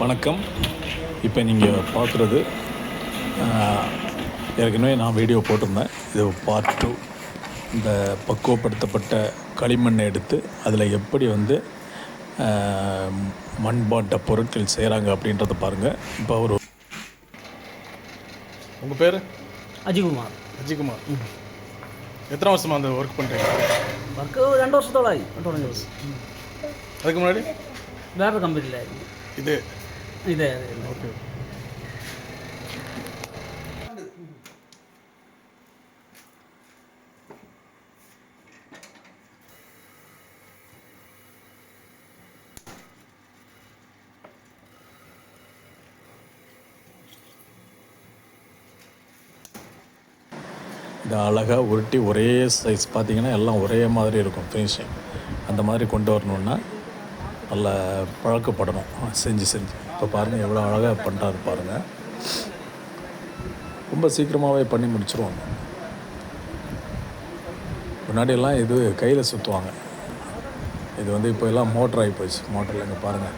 வணக்கம். இப்போ நீங்கள் பார்க்குறது ஏற்கனவே நான் வீடியோ போட்டிருந்தேன். இது பார்ட் டூ இந்த பக்குவப்படுத்தப்பட்ட களிமண்ணை எடுத்து அதில் எப்படி வந்து மண்பாட்ட பொருட்கள் செய்கிறாங்க அப்படின்றத பாருங்கள் இப்போ அவர் உங்கள் பேர்? அஜிகுமார் அஜிகுமார் எத்தனை வருஷமாக அந்த ஒர்க் பண்ணுறீங்க ரெண்டு வருஷத்தோட ஆகி ரெண்டு வருஷம். அதுக்கு முன்னாடி? வேறு கம்பெனியில் இது இதே இந்த இதை அழகாக உருட்டி ஒரே சைஸ் பார்த்தீங்கன்னா எல்லாம் ஒரே மாதிரி இருக்கும் ஃபினிஷிங் அந்த மாதிரி கொண்டு வரணுன்னா நல்லா பழக்கப்படணும். செஞ்சு செஞ்சு. இப்போ பாருங்கள் எவ்வளோ அழகாக பண்ணுறாரு பாருங்கள் ரொம்ப சீக்கிரமாகவே பண்ணி முடிச்சிருவாங்க. முன்னாடியெல்லாம் இது கையில் சுற்றுவாங்க இது வந்து இப்போ எல்லாம் மோட்டர் ஆகி போச்சு. மோட்டரில் இங்கே பாருங்கள்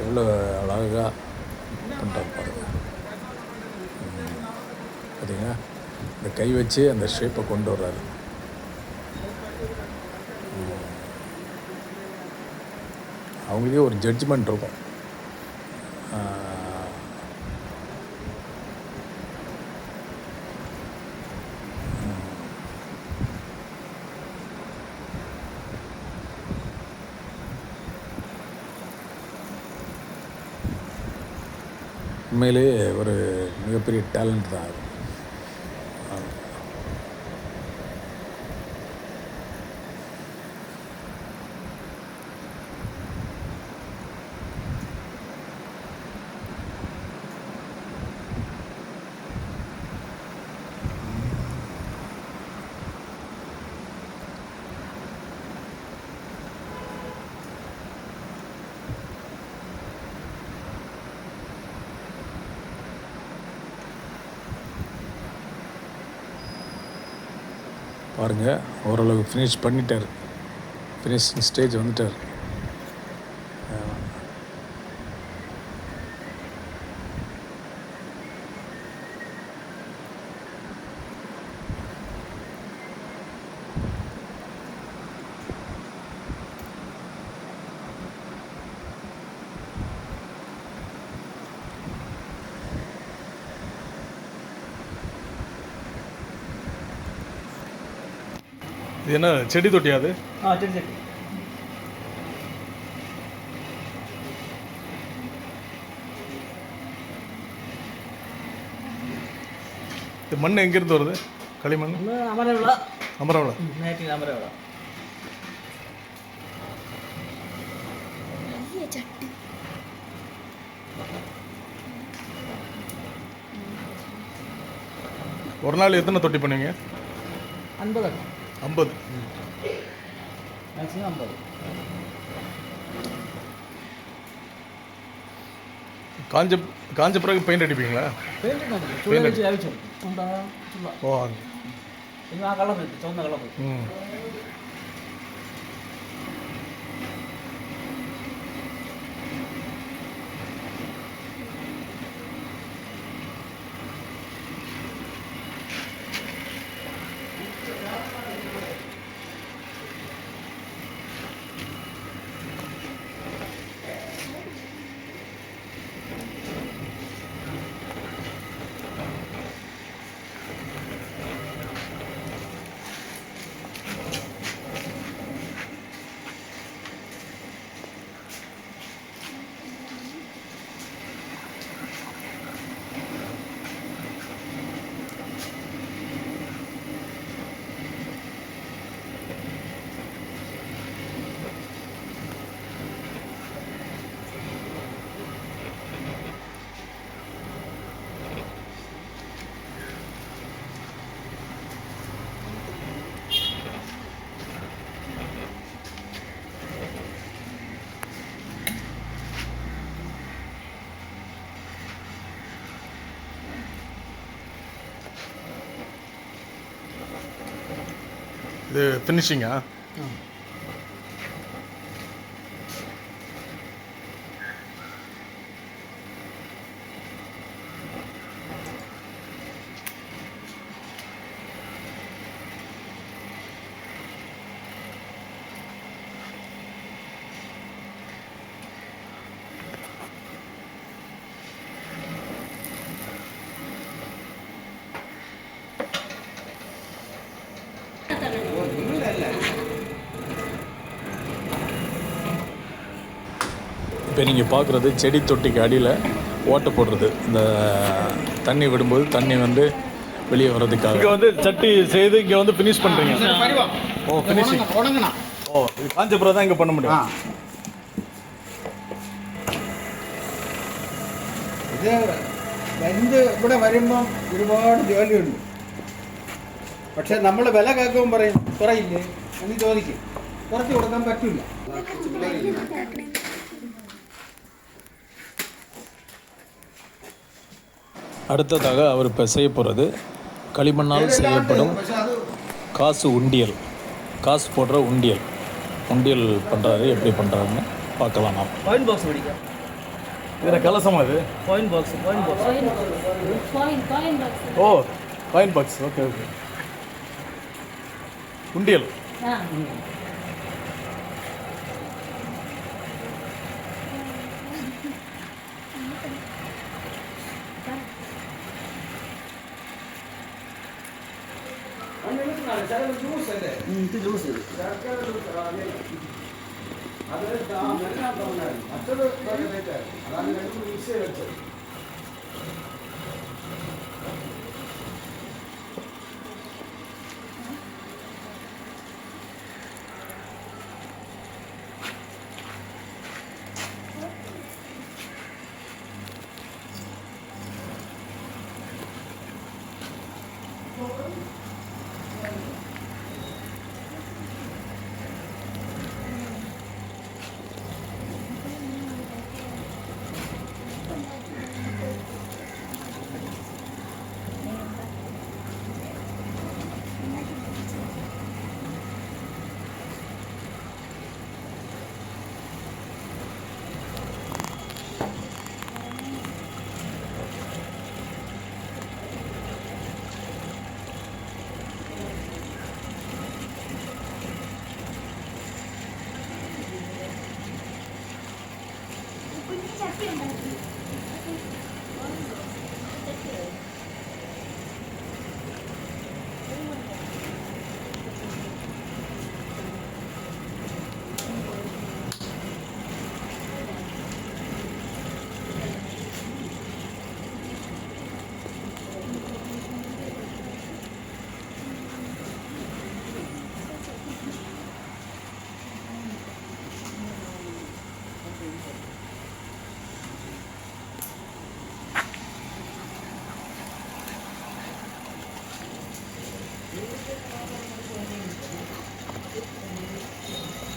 எவ்வளோ அழகாக பண்ணுறாரு பாருங்கள் பார்த்தீங்களா இந்த கை வச்சு அந்த ஷேப்பை கொண்டு வர்றாரு. அவங்களுக்கே ஒரு ஜட்ஜ்மெண்ட் இருக்கும் ஆஹ், ம். உண்மையிலேயே ஒரு மிகப்பெரிய டேலண்ட் தான் அது. பாருங்கள் ஓரளவு ஃபினிஷ் பண்ணிட்டார். ஃபினிஷிங் ஸ்டேஜ் வந்துட்டார். இது என்ன செடி தொட்டியா அது? ஆ செடி செடி இது மண் எங்கேருந்து வருது? களிமண்? அமரவிழா அமரவிழா அமரவிழா ஒரு நாள் எத்தனை தொட்டி பண்ணுவீங்க? ஐம்பது ஐம்பது. மேக்ஸிமம் ஐம்பது. காஞ்ச காஞ்ச பிறகு பெயிண்ட் அடிப்பீங்களா? பெயிண்ட் அடிச்சு ஓ எல்லாம் கலர் சோந்த கலந்து ம். இது ஃபினிஷிங்கா இப்போ நீங்கள் பார்க்குறது செடி தொட்டிக்கு அடியில் ஓட்டை போடுறது இந்த தண்ணி விடும்போது தண்ணி வந்து வெளியே வர்றதுக்காக இங்கே வந்து சட்டி செய்து இங்கே வந்து ஃபினிஷ் பண்ணுறீங்க ஓ ஃபினிஷிங் உணங்கணும் ஓ இது காஞ்ச பிறகு தான் இங்கே பண்ண ആ முடியும் ഇത് വെന്ത് ഇവിടെ വരുമ്പം ഒരുപാട് ജോലിയുണ്ട് പക്ഷെ നമ്മൾ വില കേൾക്കുമ്പോൾ പറയും കുറയില്ലേ എന്ന് ചോദിക്കും കുറച്ച് കൊടുക്കാൻ പറ്റില്ല அடுத்ததாக அவர் இப்போ செய்ய போகிறது களிமண்ணால் செய்யப்படும் காசு உண்டியல் காசு போடுற உண்டியல். உண்டியல் பண்ணுறாரு எப்படி பண்ணுறாருன்னு பார்க்கலாம் நாம். காயின் பாக்ஸ் படிக்க இதில் கலசமா இது? Coin box coin box oh coin box okay okay உண்டியல். ഇത് ജ്യൂസ് ഇത് അത് മറ്റൊരു മിക്സ് ചെയ്ത് വെച്ചത്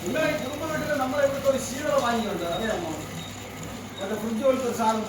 முன்னாடி குடும்ப வீட்டில் நம்மளை எப்படி ஒரு சீரலை வாங்கி வந்தோம் அதே அம்மா. அந்த ஃப்ரிட்ஜ் ஒழுக்க சாதம்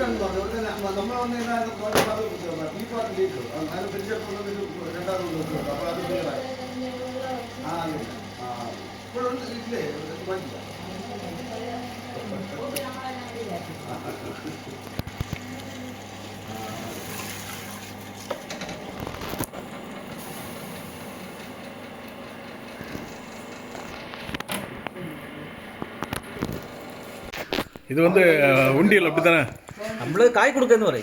നമ്മൾ വന്ന് ഈ പാർട്ട് ലീക്ക് അതിന് തിരിച്ചെടുക്കുന്നത് രണ്ടാമത് നോക്കുന്നുണ്ട് അപ്പോൾ അത് ക്ലിയറായി ആ അതെ ആ ഇപ്പോഴുണ്ട് ഇല്ലേ മാറ്റില്ല இது வந்து அஹ், உண்டியல் அப்படி தானே நம்மளுக்கு காய் கொடுக்கறது வரை.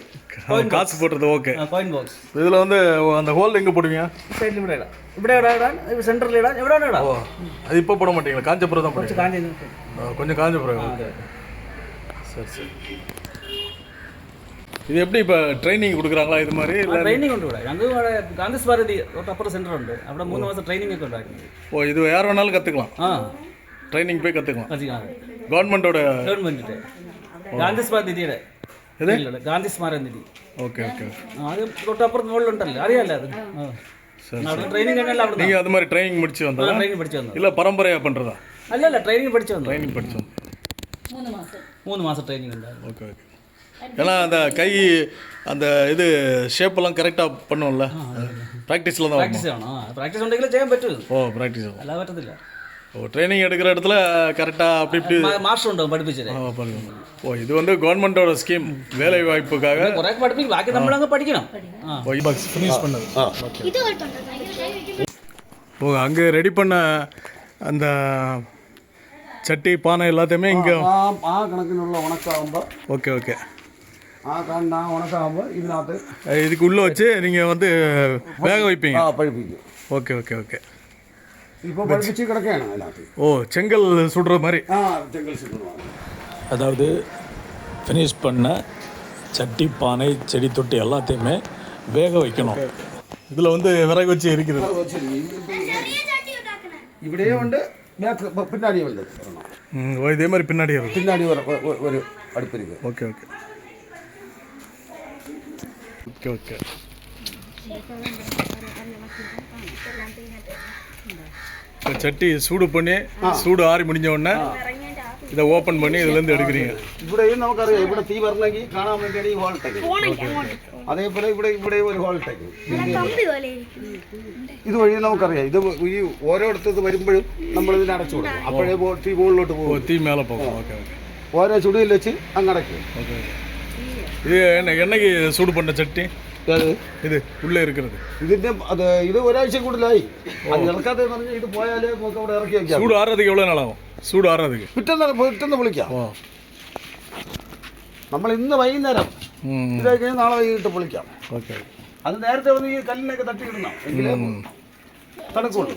காசு போடுறது ஓகே. காயின் பாக்ஸ் இதில் வந்து அந்த ஹோல் எங்கே போடுவீங்க? சைட்ல இப்படி இடம் இப்படி இடம் இடம் இப்போ சென்டரில் இடம் எவ்வளோ இடம் ஓ அது இப்போ போட மாட்டீங்களா? காஞ்சபுரம் தான் கொஞ்சம் காஞ்சி கொஞ்சம் காஞ்சபுரம் சரி சரி. இது எப்படி இப்போ ட்ரைனிங் கொடுக்குறாங்களா இது மாதிரி? இல்லை ட்ரைனிங் கொண்டு விட. எங்களோட காந்தி பாரதி ஒரு அப்புறம் சென்டர் உண்டு. அப்படி மூணு மாதம் ட்ரைனிங் கொண்டாங்க ஓ இது யார் வேணாலும் கற்றுக்கலாம் ஆ. ட்ரைனிங் போய் கற்றுக்கலாம் கற்றுக்கலாம் கவர்மெண்ட்டோட கவர்மெண்ட்டு காந்தி ஸ்வாரதி നിധിയുടെ ഇതിലുള്ളത്. ഗാന്ധി സ്മാരക നിധി ஓகே ஓகே ആ, അത് തൊട്ടപ്പുറത്ത് മുകളിലുണ്ടല്ലോ അറിയാമല്ലോ അത് ആ. അവിടെ ട്രെയിനിങ് കഴിഞ്ഞാൽ അവിടെ நீங்கள் அது மாதிரி ட்ரைனிங் முடிச்சு வந்ததா ട്രെയിനിങ് പഠിച്ചു വന്നത് இல்லை பரம்பரையாக பண்ணுறதா അല്ലല്ല ട്രെയിനിങ് പഠിച്ചു വന്നത് ட்ரைனிங் படிச்சு வந்து மூணு மாசம் മൂന്ന് മാസം ട്രെയിനിങ് ഉണ്ടായിരുന്നു ஓகே ஓகே ஏன்னா அந்த கை அந்த இது ஷேப்பெல்லாம் கரெக்டாக பண்ணுவோம்ல ப்ராக்டிஸில் தான் வருமா? പ്രാക്ടീസ് ചെയ്യണം ആ പ്രാക്ടീസ് ഉണ്ടെങ്കിൽ ചെയ്യാൻ പറ്റൂ ஓ ப்ராக்டிஸ் ஆகும் അല്ലാതെ പറ്റത്തില്ല ஓ ட்ரைனிங் எடுக்கிற இடத்துல கரெக்டாக அப்படி இப்படி மாஸ்டர் உண்டு படிப்பிச்சு ஓ இது வந்து கவர்மெண்ட்டோட ஸ்கீம் வேலை வாய்ப்புக்காக குறை படிப்பு பாக்கி நம்மளங்க படிக்கணும். ஒய் பாக்ஸ் ஃபினிஷ் பண்ணது. ஓ அங்கே ரெடி பண்ண அந்த சட்டி பானை எல்லாத்தையுமே இங்கே ஆ கணக்கில் உள்ள உணக்காகும்போ ஓகே ஓகே ஆ கண்ணா உணக்காகும்போ இது நாட்டு இதுக்கு உள்ளே வச்சு நீங்கள் வந்து வேக வைப்பீங்க. படிப்பீங்க. ஓகே ஓகே ஓகே ഇപ്പോൾ പഴുപ്പിച്ച് കിടക്കുകയാണ് അതിനകത്ത് ஓ செங்கல் சுடுற மாதிரி ആ ചെങ്കൽ സിഗ്നലാണ് அதாவது ஃபினிஷ் பண்ண சட்டி பானை செடி தொட்டி எல்லாத்தையுமே வேக வைக்கணும் இதில் வந்து விறகு வச்சு இருக்கிறது ഇവിടെയും ഉണ്ട് ബാക്ക് പിന്നാടിയും ഉണ്ട് ഒരെണ്ണം. ம், ஓ, இதே மாதிரி பின்னாடி இருக்கும் പിന്നാടി ഒരു ഒരു- ഒരു അടുപ്പിരിക്കും ஓகே ஓகே ஓகே ஓகே இந்த சட்டி சூடு பண்ணி சூடு ஆறி முடிஞ்ச உடனே இதை ஓப்பன் பண்ணி இதுலேருந்து எடுக்கிறீங்க ഇവിടെയും നമുക്കറിയാം ഇവിടെ തീ വരണമെങ്കിൽ കാണാൻ വേണ്ടിയാണ് ഈ ഹോൾ ടെക്ക് അതേപോലെ ഇവിടെ ഇവിടെ ഒരു ഹോൾ ടെക്ക് കമ്പി പോലെ ഇതുവഴി നമുക്കറിയാം ഇത് ഈ ഓരോരുത്തർ ഇത് വരുമ്പോഴും നമ്മൾ ഇതിനെ അടച്ചു കൊടുക്കും അപ്പോഴേ ബോ- തീ മുകളിലോട്ട് ஓ പോകും தீ மேலே போகும் ஓகே ஓகே ഓരോ ചുടിയിൽ വെച്ച് അങ്ങടക്കും ஓகே ஓகே இது என்ன என்னைக்கு சூடு பண்ண சட்டி இது உள்ளே இருக்கிறது ഇതിന്റെ അത് ഇത് ഒരാഴ്ച കൂടുതലായി അത് ഇറക്കാതെ പറഞ്ഞാൽ ഇത് പോയാലേ നമുക്ക് അവിടെ ഇറക്കി വെക്കാം சூடு ஆறுறதுக்கு எவ்வளோ நாள் ஆகும் சூடு ஆறுறதுக்கு പിറ്റേന്ന് പിറ്റേന്ന് വിളിക്കാം ஓ നമ്മൾ ഇന്ന് വൈകുന്നേരം ம் ഇതായി കഴിഞ്ഞാൽ നാളെ വൈകിട്ട് വിളിക്കാം ஓகே അത് നേരത്തെ വന്ന് ഈ കല്ലിനൊക്കെ തട്ടിയിടണം എങ്കിലേ തണുക്കുള്ളൂ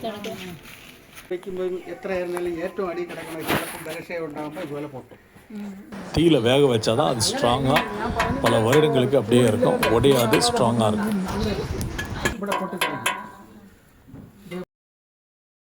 വയ്ക്കുമ്പോൾ എത്രയായിരുന്നാലും ഏറ്റവും അടി കിടക്കണ ചിലപ്പോൾ ബലക്ഷയം ഉണ്ടാകുമ്പോൾ ഇതുപോലെ പൊട്ടും தீயில் வேக வச்சா தான் அது ஸ்ட்ராங்காக பல வருடங்களுக்கு அப்படியே இருக்கும். உடையாது ஸ்ட்ராங்காக இருக்கும்.